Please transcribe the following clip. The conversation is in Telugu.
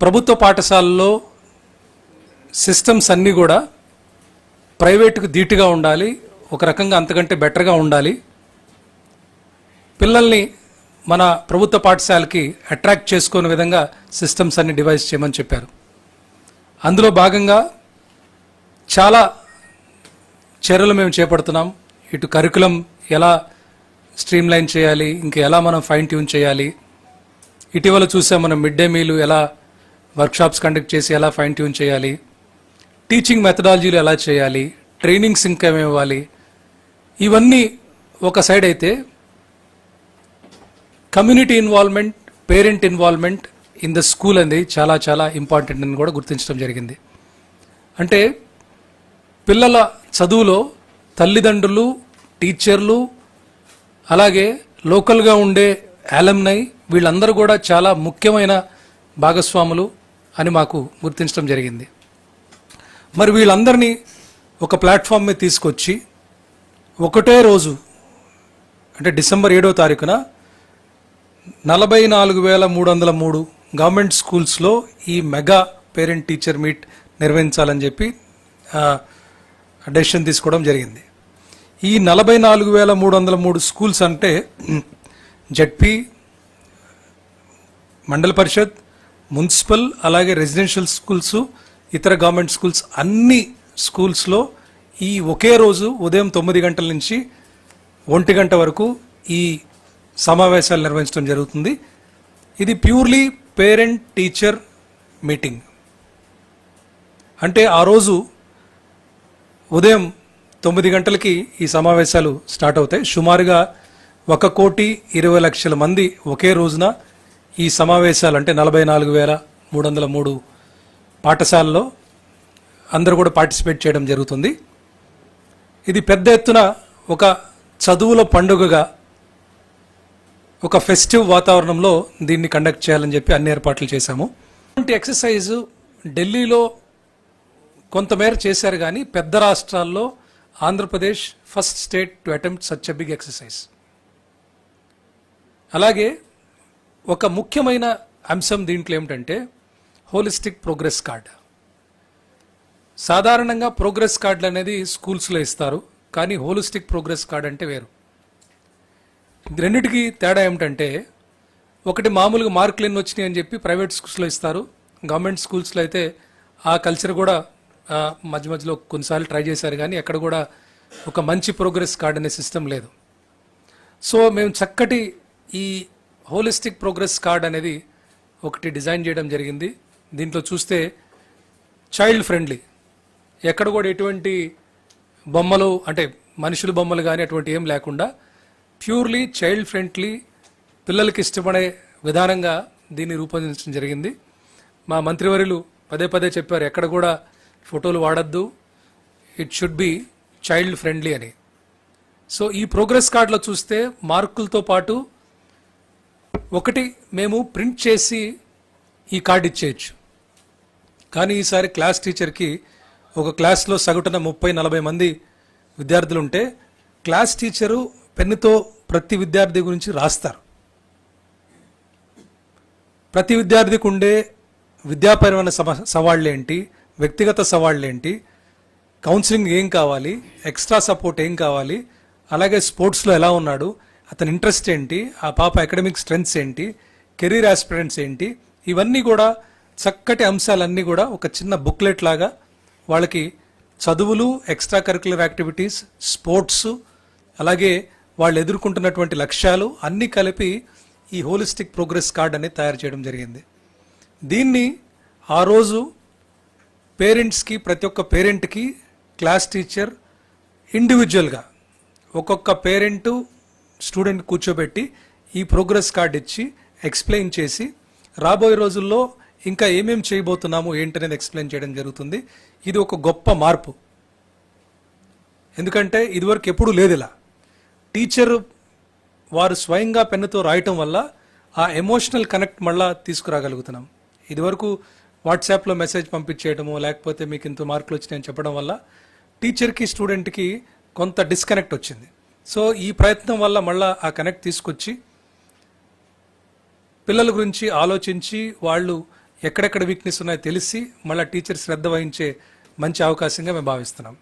ప్రభుత్వ పాఠశాలలో సిస్టమ్స్ అన్నీ కూడా ప్రైవేటుకు ధీటుగా ఉండాలి ఒక రకంగా అంతకంటే బెటర్గా ఉండాలి. పిల్లల్ని మన ప్రభుత్వ పాఠశాలకి అట్రాక్ట్ చేసుకునే విధంగా సిస్టమ్స్ అన్ని డివైస్ చేయమని చెప్పారు. అందులో భాగంగా చాలా చర్యలు మేము చేపడుతున్నాం. ఇటు కరికులం ఎలా స్ట్రీమ్లైన్ చేయాలి ఇంకా ఎలా మనం ఫైన్ ట్యూన్ చేయాలి. ఇటీవల చూసాం మనం మిడ్ డే మీలు ఎలా వర్క్షాప్స్ కండక్ట్ చేసి ఎలా ఫైన్ ట్యూన్ చేయాలి? టీచింగ్ మెథడాలజీలు ఎలా చేయాలి? ట్రైనింగ్స్ ఇంకా ఇవ్వాలి? ఇవన్నీ ఒక సైడ్ అయితే community involvement parent involvement in the school అనేది చాలా చాలా ఇంపార్టెంట్ అని కూడా గుర్తించడం జరిగింది. అంటే పిల్లల చదువులో తల్లిదండ్రులు టీచర్లు అలాగే లోకల్గా ఉండే యాలమ్నై వీళ్ళందరూ కూడా చాలా ముఖ్యమైన భాగస్వాములు. అని మాకు గుర్తించడం జరిగింది. మరి వీళ్ళందరినీ ఒక ప్లాట్ఫామ్ మీద తీసుకొచ్చి ఒకటే రోజు అంటే డిసెంబర్ ఏడో తారీఖున నలభై నాలుగు వేల మూడు వందల మూడు గవర్నమెంట్ స్కూల్స్లో ఈ మెగా పేరెంట్ టీచర్ మీట్ నిర్వహించాలని చెప్పి డెసిషన్ తీసుకోవడం జరిగింది. ఈ నలభై నాలుగు వేల మూడు వందల మూడు స్కూల్స్ అంటే జడ్పీ మండల పరిషత్ మున్సిపల్ అలాగే రెసిడెన్షియల్ స్కూల్స్ ఇతర గవర్నమెంట్ స్కూల్స్ అన్ని స్కూల్స్లో ఈ ఒకే రోజు ఉదయం తొమ్మిది గంటల నుంచి ఒంటి గంట వరకు ఈ సమావేశాలు నిర్వహించడం జరుగుతుంది. ఇది ప్యూర్లీ పేరెంట్ టీచర్ మీటింగ్. అంటే ఆ రోజు ఉదయం తొమ్మిది గంటలకి ఈ సమావేశాలు స్టార్ట్ అవుతాయి. సుమారుగా ఒక కోటి ఇరవై లక్షల మంది ఒకే రోజున ఈ సమావేశాలు అంటే నలభై నాలుగు వేల మూడు వందల మూడు పాఠశాలలో అందరూ కూడా పార్టిసిపేట్ చేయడం జరుగుతుంది. ఇది పెద్ద ఎత్తున ఒక చదువుల పండుగగా ఒక ఫెస్టివ్ వాతావరణంలో దీన్ని కండక్ట్ చేయాలని చెప్పి అన్ని ఏర్పాట్లు చేశాము. ఇలాంటి ఎక్సర్సైజ్ ఢిల్లీలో కొంతమేర చేశారు కానీ పెద్ద రాష్ట్రాల్లో Andhra Pradesh first state to attempt such a big exercise. అలాగే ఒక ముఖ్యమైన అంశం దీంట్లో ఏమిటంటే హోలిస్టిక్ ప్రోగ్రెస్ కార్డ్. సాధారణంగా ప్రోగ్రెస్ కార్డులు అనేది స్కూల్స్లో ఇస్తారు కానీ హోలిస్టిక్ ప్రోగ్రెస్ కార్డ్ అంటే వేరు. ఇది రెండిటికి తేడా ఏమిటంటే ఒకటి మామూలుగా మార్కులు ఎన్ని వచ్చినాయి అని చెప్పి ప్రైవేట్ స్కూల్స్లో ఇస్తారు. గవర్నమెంట్ స్కూల్స్లో అయితే ఆ కల్చర్ కూడా మధ్య మధ్యలో కొన్నిసార్లు ట్రై చేశారు కానీ ఎక్కడ కూడా ఒక మంచి ప్రోగ్రెస్ కార్డ్ అనే సిస్టమ్ లేదు. సో మేము చక్కటి ఈ హోలిస్టిక్ ప్రోగ్రెస్ కార్డ్ అనేది ఒకటి డిజైన్ చేయడం జరిగింది. దీంట్లో చూస్తే చైల్డ్ ఫ్రెండ్లీ. ఎక్కడ కూడా ఎటువంటి బొమ్మలు అంటే మనుషుల బొమ్మలు కానీ అటువంటి ఏం లేకుండా ప్యూర్లీ చైల్డ్ ఫ్రెండ్లీ పిల్లలకి ఇష్టపడే విధానంగా దీన్ని రూపొందించడం జరిగింది. మా మంత్రివర్యులు పదే పదే చెప్పారు ఎక్కడ కూడా ఫోటోలు వాడద్దు. It should be child friendly అని. సో ఈ ప్రోగ్రెస్ కార్డులో చూస్తే మార్కులతో పాటు ఒకటి మేము ప్రింట్ చేసి ఈ కార్డు ఇచ్చేయచ్చు. కానీ ఈసారి క్లాస్ టీచర్కి ఒక క్లాస్లో సగటున ముప్పై నలభై మంది విద్యార్థులు ఉంటే క్లాస్ టీచరు పెన్నుతో ప్రతి విద్యార్థి గురించి రాస్తారు. ప్రతి విద్యార్థికి ఉండే విద్యాపరమైన సమ సవాళ్ళు ఏంటి వ్యక్తిగత సవాళ్ళు ఏంటి కౌన్సిలింగ్ ఏం కావాలి? ఎక్స్ట్రా సపోర్ట్ ఏం కావాలి? అలాగే స్పోర్ట్స్లో ఎలా ఉన్నాడు? అతని ఇంట్రెస్ట్ ఏంటి? ఆ పాప అకాడమిక్ స్ట్రెంగ్స్ ఏంటి? కెరీర్ ఆస్పిరెంట్స్ ఏంటి? ఇవన్నీ కూడా చక్కటి అంశాలన్నీ కూడా ఒక చిన్న బుక్లెట్ లాగా వాళ్ళకి చదువులు ఎక్స్ట్రా కరికులర్ యాక్టివిటీస్ స్పోర్ట్స్ అలాగే వాళ్ళు ఎదుర్కొంటున్నటువంటి లక్ష్యాలు అన్నీ కలిపి ఈ హోలిస్టిక్ ప్రోగ్రెస్ కార్డ్ అనేది తయారు చేయడం జరిగింది. దీన్ని ఆ రోజు పేరెంట్స్కి ప్రతి ఒక్క పేరెంట్కి క్లాస్ టీచర్ ఇండివిజువల్గా ఒక్కొక్క పేరెంటు స్టూడెంట్ కూర్చోబెట్టి ఈ ప్రోగ్రెస్ కార్డ్ ఇచ్చి ఎక్స్ప్లెయిన్ చేసి రాబోయే రోజుల్లో ఇంకా ఏమేమి చేయబోతున్నాము ఏంటనేది ఎక్స్ప్లెయిన్ చేయడం జరుగుతుంది. ఇది ఒక గొప్ప మార్పు. ఎందుకంటే ఇదివరకు ఎప్పుడూ లేదు ఇలా టీచర్ వారు స్వయంగా పెన్నుతో రాయటం వల్ల ఆ ఎమోషనల్ కనెక్ట్ మళ్ళా తీసుకురాగలుగుతున్నాం. ఇదివరకు వాట్సాప్లో మెసేజ్ పంపించేయడము లేకపోతే మీకు ఇంత మార్కులు వచ్చినాయని చెప్పడం వల్ల టీచర్కి స్టూడెంట్కి కొంత డిస్కనెక్ట్ వచ్చింది. సో ఈ ప్రయత్నం వల్ల మళ్ళా ఆ కనెక్ట్ తీసుకొచ్చి పిల్లల గురించి ఆలోచించి వాళ్ళు ఎక్కడెక్కడ వీక్నెస్ ఉన్నాయో తెలిసి మళ్ళీ టీచర్ శ్రద్ధ వహించే మంచి అవకాశంగా మేము భావిస్తున్నాం.